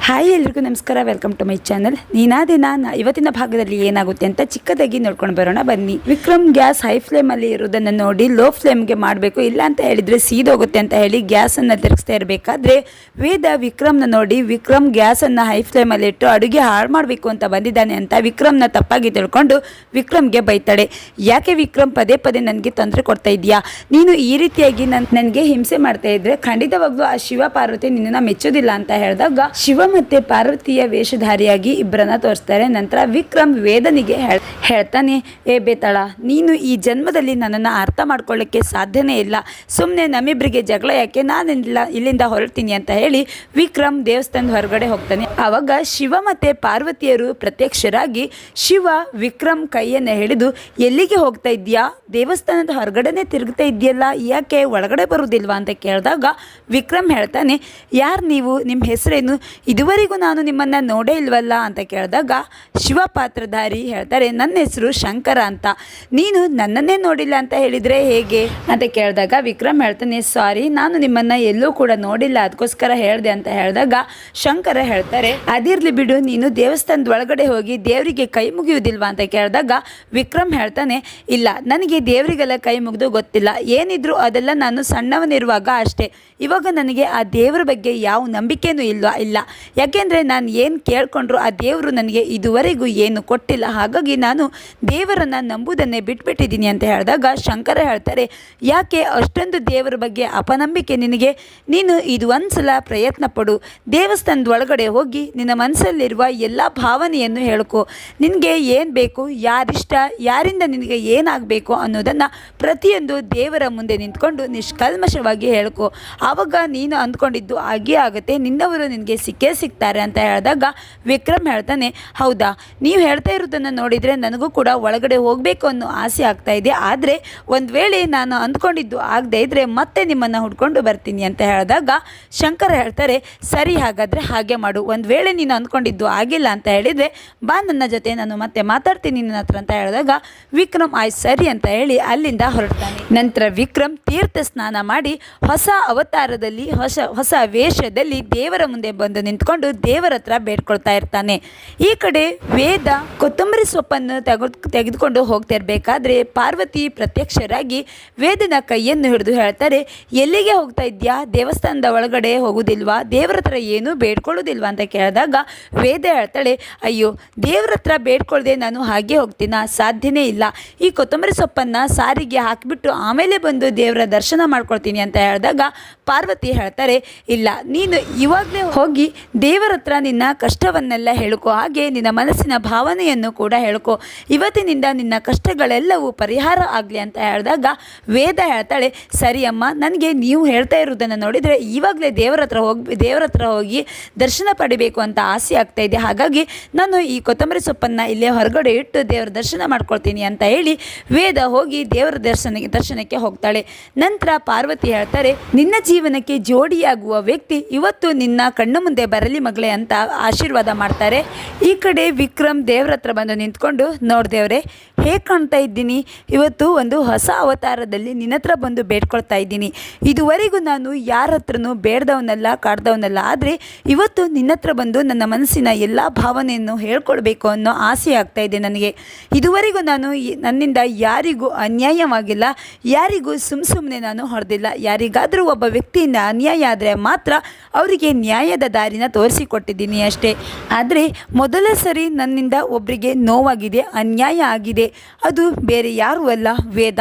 Hi ಎಲ್ರಿಗೂ ನಮಸ್ಕಾರ welcome to my channel ದಿನ ನ- ಇವತ್ತಿನ ಭಾಗದಲ್ಲಿ ಏನಾಗುತ್ತೆ ಅಂತ ಚಿಕ್ಕದಾಗಿ ನೋಡ್ಕೊಂಡು ಬರೋಣ, ಬನ್ನಿ. ವಿಕ್ರಮ್ ಗ್ಯಾಸ್ ಹೈ ಫ್ಲೇಮಲ್ಲಿ ಇರೋದನ್ನು ನೋಡಿ ಲೋ ಫ್ಲೇಮ್ಗೆ ಮಾಡಬೇಕು. ಇಲ್ಲ ಅಂತ ಹೇಳಿದ್ರೆ ಸೀದೋಗುತ್ತೆ ಅಂತ ಹೇಳಿ ಗ್ಯಾಸನ್ನು ತಿರುಗಿಸ್ತಾ ಇರಬೇಕಾದ್ರೆ ವೇದ ವಿಕ್ರಮ್ನ ನೋಡಿ, ವಿಕ್ರಮ್ ಗ್ಯಾಸನ್ನು ಹೈ ಫ್ಲೇಮಲ್ಲಿ ಇಟ್ಟು ಅಡುಗೆ ಹಾಳು ಮಾಡಬೇಕು ಅಂತ ಬಂದಿದ್ದಾನೆ ಅಂತ ವಿಕ್ರಮ್ನ ತಪ್ಪಾಗಿ ತಿಳ್ಕೊಂಡು ವಿಕ್ರಮ್ಗೆ ಬೈತಾಳೆ. ಯಾಕೆ ವಿಕ್ರಮ್ ಪದೇ ಪದೇ ನನಗೆ ತೊಂದರೆ ಕೊಡ್ತಾ ಇದೆಯಾ ನೀನು ಈ ರೀತಿಯಾಗಿ ನನ್ನ ನನಗೆ ಹಿಂಸೆ ಮಾಡ್ತಾ ಇದ್ರೆ ಖಂಡಿತವಾಗ್ಲೂ ಆ ಶಿವ ಪಾರ್ವತಿ ನಿನ್ನನ್ನು ಮೆಚ್ಚೋದಿಲ್ಲ ಅಂತ ಹೇಳಿದಾಗ ಶಿವ ಮತ್ತೆ ಪಾರ್ವತಿಯ ವೇಷಧಾರಿಯಾಗಿ ಇಬ್ಬರನ್ನ ತೋರಿಸ್ತಾರೆ. ನಂತರ ವಿಕ್ರಮ್ ವೇದನಿಗೆ ಹೇಳ್ತಾನೆ, ಏ ಬೇತಾಳ, ನೀನು ಈ ಜನ್ಮದಲ್ಲಿ ನನ್ನನ್ನು ಅರ್ಥ ಮಾಡ್ಕೊಳ್ಳಿಕ್ಕೆ ಸಾಧ್ಯನೇ ಇಲ್ಲ. ಸುಮ್ಮನೆ ನಮ್ಮಿಬ್ಬರಿಗೆ ಜಗಳ ಯಾಕೆ? ನಾನಿಲ್ಲ ಇಲ್ಲಿಂದ ಹೊರಡ್ತೀನಿ ಅಂತ ಹೇಳಿ ವಿಕ್ರಮ್ ದೇವಸ್ಥಾನದ ಹೊರಗಡೆ ಹೋಗ್ತಾನೆ. ಆವಾಗ ಶಿವ ಮತ್ತೆ ಪಾರ್ವತಿಯರು ಪ್ರತ್ಯಕ್ಷರಾಗಿ ಶಿವ ವಿಕ್ರಮ್ ಕೈಯನ್ನು ಹಿಡಿದು, ಎಲ್ಲಿಗೆ ಹೋಗ್ತಾ ಇದ್ಯಾ ದೇವಸ್ಥಾನದ ಹೊರಗಡೆನೆ ತಿರುಗ್ತಾ ಇದೆಯಲ್ಲ ಯಾಕೆ ಒಳಗಡೆ ಬರುವುದಿಲ್ವಾ? ಅಂತ ಕೇಳಿದಾಗ ವಿಕ್ರಮ್ ಹೇಳ್ತಾನೆ, ಯಾರು ನೀವು? ನಿಮ್ಮ ಹೆಸರೇನು? ಇದುವರೆಗೂ ನಾನು ನಿಮ್ಮನ್ನು ನೋಡೇ ಇಲ್ವಲ್ಲ ಅಂತ ಕೇಳಿದಾಗ ಶಿವಪಾತ್ರಧಾರಿ ಹೇಳ್ತಾರೆ, ನನ್ನ ಹೆಸರು ಶಂಕರ ಅಂತ. ನೀನು ನನ್ನನ್ನೇ ನೋಡಿಲ್ಲ ಅಂತ ಹೇಳಿದರೆ ಹೇಗೆ? ಅಂತ ಕೇಳಿದಾಗ ವಿಕ್ರಮ್ ಹೇಳ್ತಾನೆ, ಸಾರಿ, ನಾನು ನಿಮ್ಮನ್ನು ಎಲ್ಲೂ ಕೂಡ ನೋಡಿಲ್ಲ. ಅದಕ್ಕೋಸ್ಕರ ಹೇಳಿದೆ ಅಂತ ಹೇಳಿದಾಗ ಶಂಕರ ಹೇಳ್ತಾರೆ, ಅದಿರಲಿ ಬಿಡು, ನೀನು ದೇವಸ್ಥಾನದ ಒಳಗಡೆ ಹೋಗಿ ದೇವರಿಗೆ ಕೈ ಮುಗಿಯುವುದಿಲ್ವಾ? ಅಂತ ಕೇಳಿದಾಗ ವಿಕ್ರಮ್ ಹೇಳ್ತಾನೆ, ಇಲ್ಲ, ನನಗೆ ದೇವರಿಗೆಲ್ಲ ಕೈ ಮುಗಿದು ಗೊತ್ತಿಲ್ಲ. ಏನಿದ್ರು ಅದೆಲ್ಲ ನಾನು ಸಣ್ಣವನಿರುವಾಗ ಅಷ್ಟೇ. ಇವಾಗ ನನಗೆ ಆ ದೇವರ ಬಗ್ಗೆ ಯಾವ ನಂಬಿಕೆನೂ ಇಲ್ವಾ? ಇಲ್ಲ. ಯಾಕೆಂದರೆ ನಾನು ಏನು ಕೇಳಿಕೊಂಡ್ರು ಆ ದೇವರು ನನಗೆ ಇದುವರೆಗೂ ಏನು ಕೊಟ್ಟಿಲ್ಲ. ಹಾಗಾಗಿ ನಾನು ದೇವರನ್ನು ನಂಬುವುದನ್ನೇ ಬಿಟ್ಬಿಟ್ಟಿದ್ದೀನಿ ಅಂತ ಹೇಳಿದಾಗ ಶಂಕರ ಹೇಳ್ತಾರೆ, ಯಾಕೆ ಅಷ್ಟೊಂದು ದೇವರ ಬಗ್ಗೆ ಅಪನಂಬಿಕೆ ನಿನಗೆ? ನೀನು ಇದು ಒಂದ್ಸಲ ಪ್ರಯತ್ನ ಪಡು. ದೇವಸ್ಥಾನದ ಒಳಗಡೆ ಹೋಗಿ ನಿನ್ನ ಮನಸ್ಸಲ್ಲಿರುವ ಎಲ್ಲ ಭಾವನೆಯನ್ನು ಹೇಳ್ಕೊ. ನಿನಗೆ ಏನು ಬೇಕು, ಯಾರಿಷ್ಟ, ಯಾರಿಂದ ನಿನಗೆ ಏನಾಗಬೇಕು ಅನ್ನೋದನ್ನು ಪ್ರತಿಯೊಂದು ದೇವರ ಮುಂದೆ ನಿಂತ್ಕೊಂಡು ನಿಷ್ಕಲ್ಮಶವಾಗಿ ಹೇಳ್ಕೊ. ಆವಾಗ ನೀನು ಅಂದ್ಕೊಂಡಿದ್ದು ಆಗೇ ಆಗುತ್ತೆ. ನಿನ್ನವರು ನಿನಗೆ ಸಿಕ್ಕೇ ಸಿಗ್ತಾರೆ ಅಂತ ಹೇಳಿದಾಗ ವಿಕ್ರಮ್ ಹೇಳ್ತಾನೆ, ಹೌದಾ? ನೀವು ಹೇಳ್ತಾ ಇರೋದನ್ನು ನೋಡಿದರೆ ನನಗೂ ಕೂಡ ಒಳಗಡೆ ಹೋಗಬೇಕು ಅನ್ನೋ ಆಸೆ ಆಗ್ತಾ ಇದೆ. ಆದರೆ ಒಂದು ವೇಳೆ ನಾನು ಅಂದ್ಕೊಂಡಿದ್ದು ಆಗದೆ ಇದ್ದರೆ ಮತ್ತೆ ನಿಮ್ಮನ್ನು ಹುಡ್ಕೊಂಡು ಬರ್ತೀನಿ ಅಂತ ಹೇಳಿದಾಗ ಶಂಕರ ಹೇಳ್ತಾರೆ, ಸರಿ, ಹಾಗಾದರೆ ಹಾಗೆ ಮಾಡು. ಒಂದು ವೇಳೆ ನೀನು ಅಂದ್ಕೊಂಡಿದ್ದು ಆಗಿಲ್ಲ ಅಂತ ಹೇಳಿದರೆ ಬಾ, ನನ್ನ ಜೊತೆ ನಾನು ಮತ್ತೆ ಮಾತಾಡ್ತೀನಿ ನನ್ನ ಹತ್ರ ಅಂತ ಹೇಳಿದಾಗ ವಿಕ್ರಮ್ ಆಯ್ ಸರಿ ಅಂತ ಹೇಳಿ ಅಲ್ಲಿಂದ ಹೊರಡ್ತಾನೆ. ನಂತರ ವಿಕ್ರಮ್ ತೀರ್ಥ ಸ್ನಾನ ಮಾಡಿ ಹೊಸ ಅವತಾರದಲ್ಲಿ, ಹೊಸ ಹೊಸ ವೇಷದಲ್ಲಿ ದೇವರ ಮುಂದೆ ಬಂದು ನಿಂತ್ಕೊಂಡು ದೇವರ ಹತ್ರ ಬೇಡ್ಕೊಳ್ತಾ ಇರ್ತಾನೆ. ಈ ಕಡೆ ವೇದ ಕೊತ್ತಂಬರಿ ಸೊಪ್ಪನ್ನು ತೆಗೆದು, ತೆಗೆದುಕೊಂಡು ಹೋಗ್ತಾ ಇರಬೇಕಾದ್ರೆ ಪಾರ್ವತಿ ಪ್ರತ್ಯಕ್ಷರಾಗಿ ವೇದನ ಕೈಯನ್ನು ಹಿಡಿದು ಹೇಳ್ತಾರೆ, ಎಲ್ಲಿಗೆ ಹೋಗ್ತಾ ಇದ್ಯಾ ದೇವಸ್ಥಾನದ ಒಳಗಡೆ ಹೋಗೋದಿಲ್ವಾ? ದೇವರ ಹತ್ರ ಏನೂ ಬೇಡ್ಕೊಳ್ಳೋದಿಲ್ವಾ? ಅಂತ ಕೇಳಿದಾಗ ವೇದ ಹೇಳ್ತಾಳೆ, ಅಯ್ಯೋ, ದೇವರ ಹತ್ರ ಬೇಡ್ಕೊಳ್ಳದೆ ನಾನು ಹಾಗೆ ಹೋಗ್ತೀನ? ಸಾಧ್ಯನೇ ಇಲ್ಲ. ಈ ಕೊತ್ತಂಬರಿ ಸೊಪ್ಪನ್ನು ಸಾರಿಗೆ ಹಾಕಿಬಿಟ್ಟು ಆಮೇಲೆ ಬಂದು ದೇವರ ದರ್ಶನ ಮಾಡ್ಕೊಳ್ತೀನಿ ಅಂತ ಹೇಳಿದಾಗ ಪಾರ್ವತಿ ಹೇಳ್ತಾರೆ, ಇಲ್ಲ, ನೀನು ಇವಾಗಲೇ ಹೋಗಿ ದೇವರ ಹತ್ರ ನಿನ್ನ ಕಷ್ಟವನ್ನೆಲ್ಲ ಹೇಳ್ಕೊ, ಹಾಗೆ ನಿನ್ನ ಮನಸ್ಸಿನ ಭಾವನೆಯನ್ನು ಕೂಡ ಹೇಳ್ಕೊ. ಇವತ್ತಿನಿಂದ ನಿನ್ನ ಕಷ್ಟಗಳೆಲ್ಲವೂ ಪರಿಹಾರ ಆಗಲಿ ಅಂತ ಹೇಳಿದಾಗ ವೇದ ಹೇಳ್ತಾಳೆ ಸರಿ ಅಮ್ಮ ನನಗೆ ನೀವು ಹೇಳ್ತಾ ಇರೋದನ್ನು ನೋಡಿದರೆ ಇವಾಗಲೇ ದೇವರ ಹತ್ರ ಹೋಗಿ, ದೇವರ ಹತ್ರ ಹೋಗಿ ದರ್ಶನ ಪಡಿಬೇಕು ಅಂತ ಆಸೆ ಆಗ್ತಾ ಇದೆ. ಹಾಗಾಗಿ ನಾನು ಈ ಕೊತ್ತಂಬರಿ ಸೊಪ್ಪನ್ನು ಇಲ್ಲೇ ಹೊರಗಡೆ ಇಟ್ಟು ದೇವರ ದರ್ಶನ ಮಾಡ್ಕೊಳ್ತೀನಿ ಅಂತ ಹೇಳಿ ವೇದ ಹೋಗಿ ದೇವರ ದರ್ಶನ ದರ್ಶನಕ್ಕೆ ಹೋಗ್ತಾಳೆ. ನಂತರ ಪಾರ್ವತಿ ಹೇಳ್ತಾರೆ, ನಿನ್ನ ಜೀವನಕ್ಕೆ ಜೋಡಿಯಾಗುವ ವ್ಯಕ್ತಿ ಇವತ್ತು ನಿನ್ನ ಕಣ್ಣು ಮುಂದೆ ಬರಲಿ. ಮಗಳೇ ಅಂತ ಆಶೀರ್ವಾದ ಮಾಡ್ತಾರೆ. ಈ ಕಡೆ ವಿಕ್ರಮ್ ದೇವ್ರ ಹತ್ರ ಬಂದು ನಿಂತ್ಕೊಂಡು ನೋಡ್ದೇವ್ರೆ ಹೇಗೆ ಕಾಣ್ತಾ ಇದ್ದೀನಿ? ಇವತ್ತು ಒಂದು ಹೊಸ ಅವತಾರದಲ್ಲಿ ನಿನ್ನ ಹತ್ರ ಬಂದು ಬೇಡ್ಕೊಳ್ತಾ ಇದ್ದೀನಿ. ಇದುವರೆಗೂ ನಾನು ಯಾರ ಹತ್ರನೂ ಬೇಡ್ದವನಲ್ಲ, ಕಾಡ್ದವನಲ್ಲ. ಆದರೆ ಇವತ್ತು ನಿನ್ನ ಹತ್ರ ಬಂದು ನನ್ನ ಮನಸ್ಸಿನ ಎಲ್ಲ ಭಾವನೆಯನ್ನು ಹೇಳ್ಕೊಳ್ಬೇಕು ಅನ್ನೋ ಆಸೆ ಆಗ್ತಾ ಇದೆ ನನಗೆ. ಇದುವರೆಗೂ ನಾನು ನನ್ನಿಂದ ಯಾರಿಗೂ ಅನ್ಯಾಯವಾಗಿಲ್ಲ, ಯಾರಿಗೂ ಸುಮ್ಮ ಸುಮ್ಮನೆ ನಾನು ಹೊಡೆದಿಲ್ಲ. ಯಾರಿಗಾದರೂ ಒಬ್ಬ ವ್ಯಕ್ತಿಯಿಂದ ಅನ್ಯಾಯ ಆದರೆ ಮಾತ್ರ ಅವರಿಗೆ ನ್ಯಾಯದ ದಾರಿನ ತೋರಿಸಿಕೊಟ್ಟಿದ್ದೀನಿ ಅಷ್ಟೇ. ಆದರೆ ಮೊದಲ ಸರಿ ನನ್ನಿಂದ ಒಬ್ಬರಿಗೆ ನೋವಾಗಿದೆ, ಅನ್ಯಾಯ ಆಗಿದೆ. ಅದು ಬೇರೆ ಯಾರೂ ಅಲ್ಲ, ವೇದ.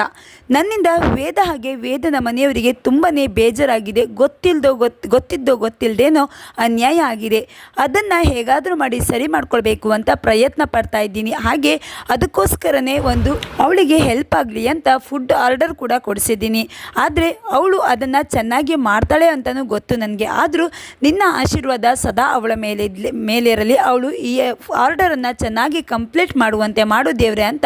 ನನ್ನಿಂದ ವೇದ ಹಾಗೆ ವೇದನ ಮನೆಯವರಿಗೆ ತುಂಬಾ ಬೇಜಾರಾಗಿದೆ. ಗೊತ್ತಿಲ್ಲದೋ ಗೊತ್ತು ಗೊತ್ತಿದ್ದೋ ಗೊತ್ತಿಲ್ಲದೇನೋ ಅನ್ಯಾಯ ಆಗಿದೆ. ಅದನ್ನು ಹೇಗಾದರೂ ಮಾಡಿ ಸರಿ ಮಾಡ್ಕೊಳ್ಬೇಕು ಅಂತ ಪ್ರಯತ್ನ ಪಡ್ತಾ ಇದ್ದೀನಿ. ಹಾಗೆ ಅದಕ್ಕೋಸ್ಕರನೇ ಒಂದು ಅವಳಿಗೆ ಹೆಲ್ಪ್ ಆಗಲಿ ಅಂತ ಫುಡ್ ಆರ್ಡರ್ ಕೂಡ ಕೊಡಿಸಿದ್ದೀನಿ. ಆದರೆ ಅವಳು ಅದನ್ನು ಚೆನ್ನಾಗಿ ಮಾಡ್ತಾಳೆ ಅಂತಲೂ ಗೊತ್ತು ನನಗೆ. ಆದರೂ ನಿನ್ನ ಆಶೀರ್ವಾದ ಸದಾ ಅವಳ ಮೇಲೆ ಮೇಲಿರಲಿ ಅವಳು ಈ ಆರ್ಡರನ್ನು ಚೆನ್ನಾಗಿ ಕಂಪ್ಲೀಟ್ ಮಾಡುವಂತೆ ಮಾಡು ದೇವ್ರೆ ಅಂತ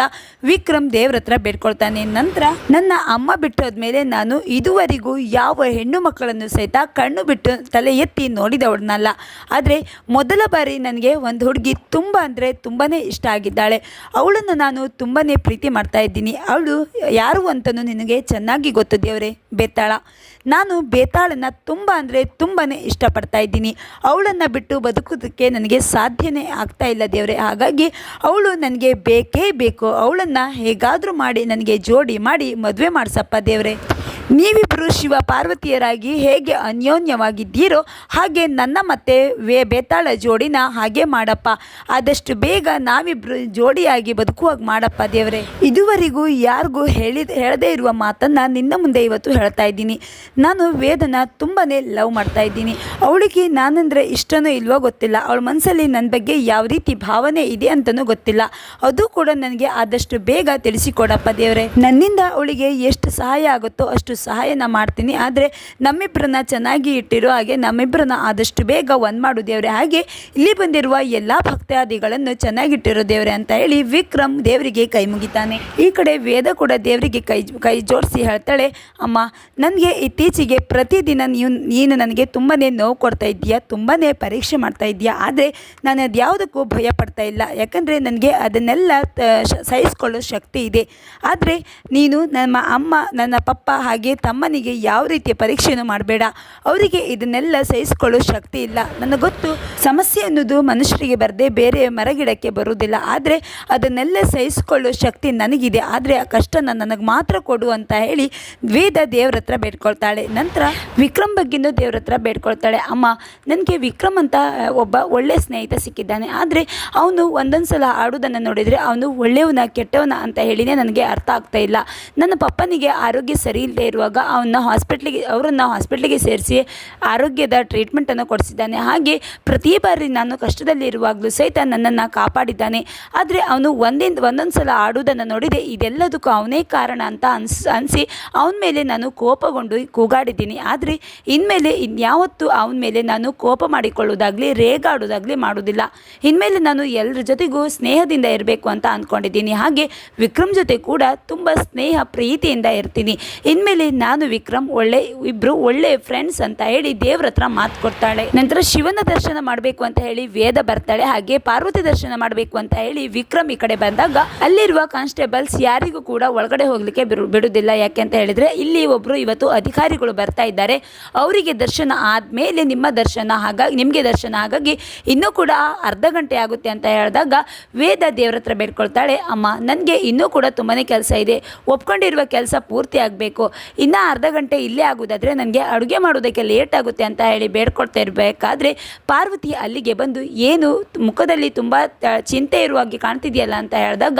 ವಿಕ್ರಮ್ ದೇವ್ರ ಹತ್ರ ಬೇಡ್ಕೊಳ್ತಾನೆ. ನಂತರ ನನ್ನ ಅಮ್ಮ ಬಿಟ್ಟೋದ್ಮೇಲೆ ನಾನು ಇದುವರೆಗೂ ಯಾವ ಹೆಣ್ಣು ಮಕ್ಕಳನ್ನು ಸಹಿತ ಕಣ್ಣು ಬಿಟ್ಟು ತಲೆ ಎತ್ತಿ ನೋಡಿದವಳನ್ನಲ್ಲ. ಆದರೆ ಮೊದಲ ಬಾರಿ ನನಗೆ ಒಂದು ಹುಡುಗಿ ತುಂಬ ಅಂದರೆ ತುಂಬಾ ಇಷ್ಟ ಆಗಿದ್ದಾಳೆ. ಅವಳನ್ನು ನಾನು ತುಂಬಾ ಪ್ರೀತಿ ಮಾಡ್ತಾ ಇದ್ದೀನಿ. ಅವಳು ಯಾರು ಅಂತಲೂ ನಿನಗೆ ಚೆನ್ನಾಗಿ ಗೊತ್ತು ದೇವ್ರೆ. ಬೆತ್ತಾಳ ನಾನು ಬೇತಾಳನ್ನು ತುಂಬ ಅಂದರೆ ತುಂಬಾ ಇಷ್ಟಪಡ್ತಾ ಇದ್ದೀನಿ. ಅವಳನ್ನು ಬಿಟ್ಟು ಬದುಕೋದಕ್ಕೆ ನನಗೆ ಸಾಧ್ಯನೇ ಆಗ್ತಾ ಇಲ್ಲ ದೇವರೇ. ಹಾಗಾಗಿ ಅವಳು ನನಗೆ ಬೇಕೇ ಬೇಕು. ಅವಳನ್ನು ಹೇಗಾದರೂ ಮಾಡಿ, ನನಗೆ ಜೋಡಿ ಮಾಡಿ ಮದುವೆ ಮಾಡಿಸಪ್ಪ ದೇವರೇ. ನೀವಿಬ್ಬರು ಶಿವ ಪಾರ್ವತಿಯರಾಗಿ ಹೇಗೆ ಅನ್ಯೋನ್ಯವಾಗಿದ್ದೀರೋ ಹಾಗೆ ನನ್ನ ಮತ್ತೆ ವೇ ಬೇತಾಳ ಜೋಡಿನ ಹಾಗೆ ಮಾಡಪ್ಪ. ಆದಷ್ಟು ಬೇಗ ನಾವಿಬ್ಬರು ಜೋಡಿಯಾಗಿ ಬದುಕುವಾಗ ಮಾಡಪ್ಪ ದೇವರೇ. ಇದುವರೆಗೂ ಯಾರಿಗೂ ಹೇಳಿದ ಹೇಳದೇ ಇರುವ ಮಾತನ್ನು ನಿನ್ನ ಮುಂದೆ ಇವತ್ತು ಹೇಳ್ತಾ ಇದ್ದೀನಿ. ನಾನು ವೇದನ ತುಂಬಾ ಲವ್ ಮಾಡ್ತಾ ಇದ್ದೀನಿ. ಅವಳಿಗೆ ನಾನಂದರೆ ಇಷ್ಟನೋ ಇಲ್ವೋ ಗೊತ್ತಿಲ್ಲ. ಅವಳ ಮನಸ್ಸಲ್ಲಿ ನನ್ನ ಬಗ್ಗೆ ಯಾವ ರೀತಿ ಭಾವನೆ ಇದೆ ಅಂತಲೂ ಗೊತ್ತಿಲ್ಲ. ಅದು ಕೂಡ ನನಗೆ ಆದಷ್ಟು ಬೇಗ ತಿಳಿಸಿಕೊಡಪ್ಪ ದೇವರೇ. ನನ್ನಿಂದ ಅವಳಿಗೆ ಎಷ್ಟು ಸಹಾಯ ಆಗುತ್ತೋ ಅಷ್ಟು ಸಹಾಯನ ಮಾಡ್ತೀನಿ. ಆದರೆ ನಮ್ಮಿಬ್ಬರನ್ನ ಚೆನ್ನಾಗಿ ಇಟ್ಟಿರೋ ಹಾಗೆ ನಮ್ಮಿಬ್ಬರನ್ನ ಆದಷ್ಟು ಬೇಗ ಒಂದು ಮಾಡು ದೇವರೇ. ಹಾಗೆ ಇಲ್ಲಿ ಬಂದಿರುವ ಎಲ್ಲ ಭಕ್ತಾದಿಗಳನ್ನು ಚೆನ್ನಾಗಿಟ್ಟಿರೋ ದೇವ್ರೆ ಅಂತ ಹೇಳಿ ವಿಕ್ರಮ್ ದೇವರಿಗೆ ಕೈ ಮುಗಿತಾನೆ. ಈ ಕಡೆ ವೇದ ಕೂಡ ದೇವರಿಗೆ ಕೈ ಕೈ ಜೋಡಿಸಿ ಹೇಳ್ತಾಳೆ, ಅಮ್ಮ, ನನಗೆ ಇತ್ತೀಚೆಗೆ ಪ್ರತಿದಿನ ನೀವು, ನೀನು ನನಗೆ ತುಂಬಾ ನೋವು ಕೊಡ್ತಾ ಇದ್ದೀಯ? ತುಂಬಾ ಪರೀಕ್ಷೆ ಮಾಡ್ತಾ ಇದೆಯಾ ಆದರೆ ನಾನು ಅದ್ಯಾವುದಕ್ಕೂ ಭಯ ಪಡ್ತಾ ಇಲ್ಲ. ಯಾಕಂದರೆ ನನಗೆ ಅದನ್ನೆಲ್ಲ ಸಹಿಸ್ಕೊಳ್ಳೋ ಶಕ್ತಿ ಇದೆ. ಆದರೆ ನೀನು ನಮ್ಮ ಅಮ್ಮ, ನನ್ನ ಪಪ್ಪ ಹಾಗೆ ತಮ್ಮನಿಗೆ ಯಾವ ರೀತಿಯ ಪರೀಕ್ಷೆಯನ್ನು ಮಾಡಬೇಡ. ಅವರಿಗೆ ಇದನ್ನೆಲ್ಲ ಸಹಿಸ್ಕೊಳ್ಳೋ ಶಕ್ತಿ ಇಲ್ಲ. ನನಗೆ ಗೊತ್ತು, ಸಮಸ್ಯೆ ಅನ್ನೋದು ಮನುಷ್ಯರಿಗೆ ಬರದೆ ಬೇರೆ ಮರಗಿಡಕ್ಕೆ ಬರುವುದಿಲ್ಲ. ಆದರೆ ಅದನ್ನೆಲ್ಲ ಸಹಿಸಿಕೊಳ್ಳೋ ಶಕ್ತಿ ನನಗಿದೆ. ಆದರೆ ಆ ಕಷ್ಟನ ನನಗೆ ಮಾತ್ರ ಕೊಡು ಅಂತ ಹೇಳಿ ವೇದ ದೇವ್ರ ಹತ್ರ ಬೇಡ್ಕೊಳ್ತಾಳೆ. ನಂತರ ವಿಕ್ರಮ್ ಬಗ್ಗೆನೂ ದೇವ್ರ ಹತ್ರ ಬೇಡ್ಕೊಳ್ತಾಳೆ. ಅಮ್ಮ, ನನಗೆ ವಿಕ್ರಮ್ ಅಂತ ಒಬ್ಬ ಒಳ್ಳೆ ಸ್ನೇಹಿತ ಸಿಕ್ಕಿದ್ದಾನೆ. ಆದರೆ ಅವನು ಒಂದೊಂದು ಸಲ ಆಡೋದನ್ನು ನೋಡಿದರೆ ಅವನು ಒಳ್ಳೆಯವನ ಕೆಟ್ಟವನ ಅಂತ ಹೇಳಿನೇ ನನಗೆ ಅರ್ಥ ಆಗ್ತಾ ಇಲ್ಲ. ನನ್ನ ಪಪ್ಪನಿಗೆ ಆರೋಗ್ಯ ಸರಿ ಇಲ್ಲದೆ ಇರುವಾಗ ಅವನ್ನ ಹಾಸ್ಪಿಟ್ಲಿಗೆ ಅವರನ್ನು ಹಾಸ್ಪಿಟ್ಲಿಗೆ ಸೇರಿಸಿ ಆರೋಗ್ಯದ ಟ್ರೀಟ್ಮೆಂಟನ್ನು ಕೊಡಿಸಿದ್ದಾನೆ. ಹಾಗೆ ಪ್ರತಿ ಬಾರಿ ನಾನು ಕಷ್ಟದಲ್ಲಿ ಇರುವಾಗಲೂ ಸಹಿತ ನನ್ನನ್ನು ಕಾಪಾಡಿದ್ದಾನೆ. ಆದರೆ ಅವನು ಒಂದಿಂದ ಒಂದೊಂದು ಸಲ ಆಡುವುದನ್ನು ನೋಡಿದೆ. ಇದೆಲ್ಲದಕ್ಕೂ ಅವನೇ ಕಾರಣ ಅಂತ ಅನ್ಸ್, ಅನಿಸಿ ಅವನ ಮೇಲೆ ನಾನು ಕೋಪಗೊಂಡು ಕೂಗಾಡಿದ್ದೀನಿ. ಆದರೆ ಇನ್ಮೇಲೆ ಇನ್ಯಾವತ್ತೂ ಅವನ ಮೇಲೆ ನಾನು ಕೋಪ ಮಾಡಿಕೊಳ್ಳೋದಾಗಲಿ ರೇಗಾಡೋದಾಗಲಿ ಮಾಡೋದಿಲ್ಲ ಇನ್ಮೇಲೆ ನಾನು ಎಲ್ಲರ ಜೊತೆಗೂ ಸ್ನೇಹದಿಂದ ಇರಬೇಕು ಅಂತ ಅಂದ್ಕೊಂಡಿದ್ದೀನಿ ಹಾಗೆ ವಿಕ್ರಮ್ ಜೊತೆ ಕೂಡ ತುಂಬ ಸ್ನೇಹ, ಪ್ರೀತಿಯಿಂದ ಇರ್ತೀನಿ. ಇನ್ಮೇಲೆ ನಾನು ವಿಕ್ರಮ್, ಒಳ್ಳೆ, ಇಬ್ರು ಒಳ್ಳೆ ಫ್ರೆಂಡ್ಸ್ ಅಂತ ಹೇಳಿ ದೇವ್ರ ಹತ್ರ ಮಾತು ಕೊಡ್ತಾಳೆ. ನಂತರ ಶಿವನ ದರ್ಶನ ಮಾಡಬೇಕು ಅಂತ ಹೇಳಿ ವೇದ ಬರ್ತಾಳೆ, ಹಾಗೆ ಪಾರ್ವತಿ ದರ್ಶನ ಮಾಡಬೇಕು ಅಂತ ಹೇಳಿ ವಿಕ್ರಮ್ ಈ ಕಡೆ ಬಂದಾಗ ಅಲ್ಲಿರುವ ಕಾನ್ಸ್ಟೇಬಲ್ಸ್ ಯಾರಿಗೂ ಕೂಡ ಒಳಗಡೆ ಹೋಗ್ಲಿಕ್ಕೆ ಬಿಡು, ಬಿಡುವುದಿಲ್ಲ. ಯಾಕೆ ಅಂತ ಹೇಳಿದ್ರೆ, ಇಲ್ಲಿ ಒಬ್ರು ಇವತ್ತು ಅಧಿಕಾರಿಗಳು ಬರ್ತಾ ಇದ್ದಾರೆ. ಅವರಿಗೆ ದರ್ಶನ ಆದ್ಮೇಲೆ ನಿಮ್ಮ ದರ್ಶನ, ಹಾಗಾಗಿ ನಿಮಗೆ ದರ್ಶನ. ಹಾಗಾಗಿ ಇನ್ನೂ ಕೂಡ ಅರ್ಧ ಗಂಟೆ ಆಗುತ್ತೆ ಅಂತ ಹೇಳಿದಾಗ ವೇದ ದೇವ್ರ ಹತ್ರ ಬೇಡ್ಕೊಳ್ತಾಳೆ, ಅಮ್ಮ, ನನಗೆ ಇನ್ನೂ ಕೂಡ ತುಂಬಾ ಕೆಲಸ ಇದೆ. ಒಪ್ಕೊಂಡಿರುವ ಕೆಲಸ ಪೂರ್ತಿ ಆಗಬೇಕು. ಇನ್ನೂ ಅರ್ಧ ಗಂಟೆ ಇಲ್ಲೇ ಆಗೋದಾದರೆ ನನಗೆ ಅಡುಗೆ ಮಾಡೋದಕ್ಕೆ ಲೇಟ್ ಆಗುತ್ತೆ ಅಂತ ಹೇಳಿ ಬೇಡ್ಕೊಡ್ತಾ ಇರಬೇಕಾದ್ರೆ ಪಾರ್ವತಿ ಅಲ್ಲಿಗೆ ಬಂದು, ಏನು? ಮುಖದಲ್ಲಿ ತುಂಬ ಚಿಂತೆ ಇರುವ ಹಾಗೆ ಕಾಣ್ತಿದೆಯಲ್ಲ? ಅಂತ ಹೇಳಿದಾಗ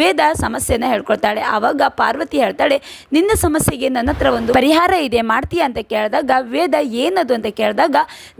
ವೇದ ಸಮಸ್ಯೆನ ಹೇಳ್ಕೊಳ್ತಾಳೆ. ಆವಾಗ ಪಾರ್ವತಿ ಹೇಳ್ತಾಳೆ, ನಿನ್ನ ಸಮಸ್ಯೆಗೆ ನನ್ನ ಹತ್ರ ಒಂದು ಪರಿಹಾರ ಇದೆ, ಮಾಡ್ತೀಯಾ? ಅಂತ ಕೇಳಿದಾಗ ವೇದ, ಏನದು? ಅಂತ ಕೇಳಿದಾಗ,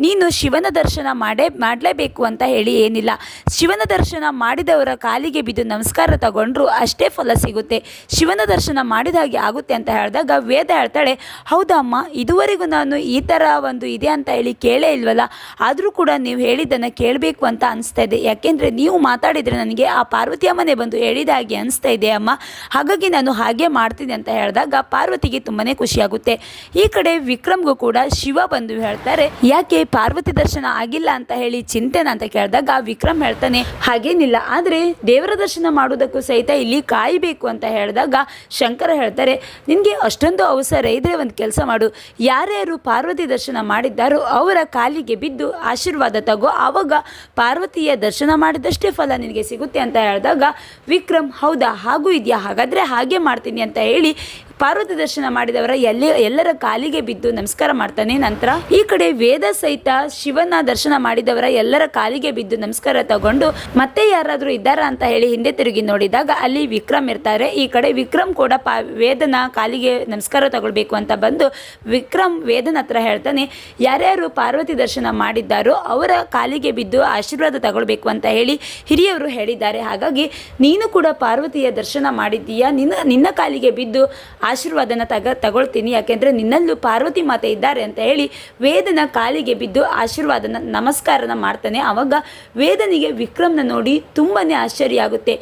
ನೀನು ಶಿವನ ದರ್ಶನ ಮಾಡೇ, ಮಾಡಲೇಬೇಕು ಅಂತ ಹೇಳಿ ಏನಿಲ್ಲ. ಶಿವನ ದರ್ಶನ ಮಾಡಿದವರ ಕಾಲಿಗೆ ಬಿದ್ದು ನಮಸ್ಕಾರ ತಗೊಂಡ್ರು ಅಷ್ಟೇ ಫಲ ಸಿಗುತ್ತೆ. ಶಿವನ ದರ್ಶನ ಮಾಡಿದ ಹಾಗೆ ಆಗುತ್ತೆ ಅಂತ ಹೇಳಿದಾಗ ವೇದ ಹೇಳ್ತಾಳೆ, ಹೌದಮ್ಮ, ಇದುವರೆಗೂ ನಾನು ಈ ಥರ ಒಂದು ಇದೆ ಅಂತ ಹೇಳಿ ಕೇಳೇ ಇಲ್ವಲ್ಲ? ಆದರೂ ಕೂಡ ನೀವು ಹೇಳಿದ್ದನ್ನು ಕೇಳಬೇಕು ಅಂತ ಅನಿಸ್ತಾ ಇದೆ. ಯಾಕೆಂದರೆ ನೀವು ಮಾತಾಡಿದರೆ ನನಗೆ ಆ ಪಾರ್ವತಿ ಅಮ್ಮನೇ ಬಂದು ಹೇಳಿದ ಹಾಗೆ ಅನಿಸ್ತಾ ಇದೆ ಅಮ್ಮ. ಹಾಗಾಗಿ ನಾನು ಹಾಗೆ ಮಾಡ್ತೀನಿ ಅಂತ ಹೇಳಿದಾಗ ಪಾರ್ವತಿಗೆ ತುಂಬಾ ಖುಷಿಯಾಗುತ್ತೆ ಈ ಕಡೆ ವಿಕ್ರಮ್ಗೂ ಕೂಡ ಶಿವ ಬಂದು ಹೇಳ್ತಾರೆ, ಯಾಕೆ ಪಾರ್ವತಿ ದರ್ಶನ ಆಗಿಲ್ಲ ಅಂತ ಹೇಳಿ ಚಿಂತೆನ ಅಂತ ಕೇಳಿದಾಗ ವಿಕ್ರಮ್ ಹೇಳ್ತಾನೆ, ಹಾಗೇನಿಲ್ಲ, ಆದರೆ ದೇವರ ದರ್ಶನ ಮಾಡೋದಕ್ಕೂ ಸಹಿತ ಇಲ್ಲಿ ಕಾಯಬೇಕು ಅಂತ ಹೇಳಿದಾಗ ಶಂಕರ ಹೇಳ್ತಾರೆ, ನಿನಗೆ ಅಷ್ಟೊಂದು ಅವಸರ ಇದ್ರೆ ಒಂದು ಕೆಲಸ ಮಾಡು. ಯಾರ್ಯಾರು ಪಾರ್ವತಿ ದರ್ಶನ ಮಾಡಿದ್ದಾರೋ ಅವರ ಕಾಲಿಗೆ ಬಿದ್ದು ಆಶೀರ್ವಾದ ತಗೋ. ಆವಾಗ ಪಾರ್ವತಿಯ ದರ್ಶನ ಮಾಡಿದಷ್ಟೇ ಫಲ ನಿನಗೆ ಸಿಗುತ್ತೆ ಅಂತ ಹೇಳಿದಾಗ, ವಿಕ್ರಮ್, ಹೌದಾ? ಹಾಗೂ ಇದೆಯಾ? ಹಾಗಾದರೆ ಹಾಗೆ ಮಾಡ್ತೀನಿ ಅಂತ ಹೇಳಿ ಪಾರ್ವತಿ ದರ್ಶನ ಮಾಡಿದವರ ಎಲ್ಲಿ ಎಲ್ಲರ ಕಾಲಿಗೆ ಬಿದ್ದು ನಮಸ್ಕಾರ ಮಾಡ್ತಾನೆ. ನಂತರ ಈ ಕಡೆ ವೇದ ಸಹಿತ ಶಿವನ ದರ್ಶನ ಮಾಡಿದವರ ಎಲ್ಲರ ಕಾಲಿಗೆ ಬಿದ್ದು ನಮಸ್ಕಾರ ತಗೊಂಡು ಮತ್ತೆ ಯಾರಾದರೂ ಇದ್ದಾರಾ ಅಂತ ಹೇಳಿ ಹಿಂದೆ ತಿರುಗಿ ನೋಡಿದಾಗ ಅಲ್ಲಿ ವಿಕ್ರಮ್ ಇರ್ತಾರೆ. ಈ ಕಡೆ ವಿಕ್ರಮ್ ಕೂಡ ಪಾ ವೇದನ ಕಾಲಿಗೆ ನಮಸ್ಕಾರ ತಗೊಳ್ಬೇಕು ಅಂತ ಬಂದು ವಿಕ್ರಮ್ ವೇದನ ಹತ್ರ ಹೇಳ್ತಾನೆ, ಯಾರ್ಯಾರು ಪಾರ್ವತಿ ದರ್ಶನ ಮಾಡಿದ್ದಾರೋ ಅವರ ಕಾಲಿಗೆ ಬಿದ್ದು ಆಶೀರ್ವಾದ ತಗೊಳ್ಬೇಕು ಅಂತ ಹೇಳಿ ಹಿರಿಯವರು ಹೇಳಿದ್ದಾರೆ. ಹಾಗಾಗಿ ನೀನು ಕೂಡ ಪಾರ್ವತಿಯ ದರ್ಶನ ಮಾಡಿದ್ದೀಯಾ? ನಿನ್ನ ನಿನ್ನ ಕಾಲಿಗೆ ಬಿದ್ದು ಆಶೀರ್ವಾದನ ತಗ ತಗೊಳ್ತೀನಿ. ಯಾಕೆಂದರೆ ನಿನ್ನಲ್ಲೂ ಪಾರ್ವತಿ ಮಾತೆ ಇದ್ದಾರೆ ಅಂತ ಹೇಳಿ ವೇದನ ಕಾಲಿಗೆ ಬಿದ್ದು ಆಶೀರ್ವಾದನ ನಮಸ್ಕಾರನ ಮಾಡ್ತಾನೆ. ಆವಾಗ ವೇದನಿಗೆ ವಿಕ್ರಮ್ನ ನೋಡಿ ತುಂಬಾ ಆಶ್ಚರ್ಯ ಆಗುತ್ತೆ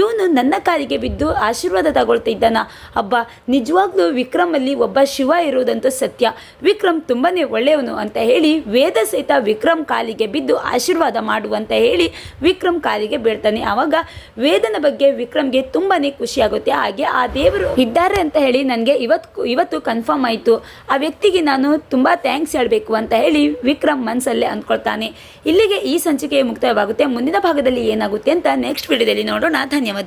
ಇವನು ನನ್ನ ಕಾಲಿಗೆ ಬಿದ್ದು ಆಶೀರ್ವಾದ ತಗೊಳ್ತಿದ್ದಾನ ಅಬ್ಬ, ನಿಜವಾಗ್ಲೂ ವಿಕ್ರಮಲ್ಲಿ ಒಬ್ಬ ಶಿವ ಇರುವುದಂತೂ ಸತ್ಯ. ವಿಕ್ರಮ್ ತುಂಬಾ ಒಳ್ಳೆಯವನು ಅಂತ ಹೇಳಿ ವೇದ ಸಹಿತ ವಿಕ್ರಮ್ ಕಾಲಿಗೆ ಬಿದ್ದು ಆಶೀರ್ವಾದ ಮಾಡುವಂತ ಹೇಳಿ ವಿಕ್ರಮ್ ಕಾಲಿಗೆ ಬೀಳ್ತಾನೆ. ಆವಾಗ ವೇದನ ಬಗ್ಗೆ ವಿಕ್ರಮ್ಗೆ ತುಂಬಾನೇ ಖುಷಿಯಾಗುತ್ತೆ. ಹಾಗೆ ಆ ದೇವರು ಇದ್ದಾರೆ ಅಂತ ಹೇಳಿ ಹೇಳಿ ನನಗೆ ಇವತ್ತು ಇವತ್ತು ಕನ್ಫರ್ಮ್ ಆಯಿತು. ಆ ವ್ಯಕ್ತಿಗೆ ನಾನು ತುಂಬ ಥ್ಯಾಂಕ್ಸ್ ಹೇಳಬೇಕು ಅಂತ ಹೇಳಿ ವಿಕ್ರಮ್ ಮನಸ್ಸಲ್ಲೇ ಅಂದ್ಕೊಳ್ತಾನೆ. ಇಲ್ಲಿಗೆ ಈ ಸಂಚಿಕೆ ಮುಕ್ತಾಯವಾಗುತ್ತೆ. ಮುಂದಿನ ಭಾಗದಲ್ಲಿ ಏನಾಗುತ್ತೆ ಅಂತ ನೆಕ್ಸ್ಟ್ ವಿಡಿಯೋದಲ್ಲಿ ನೋಡೋಣ. ಧನ್ಯವಾದ.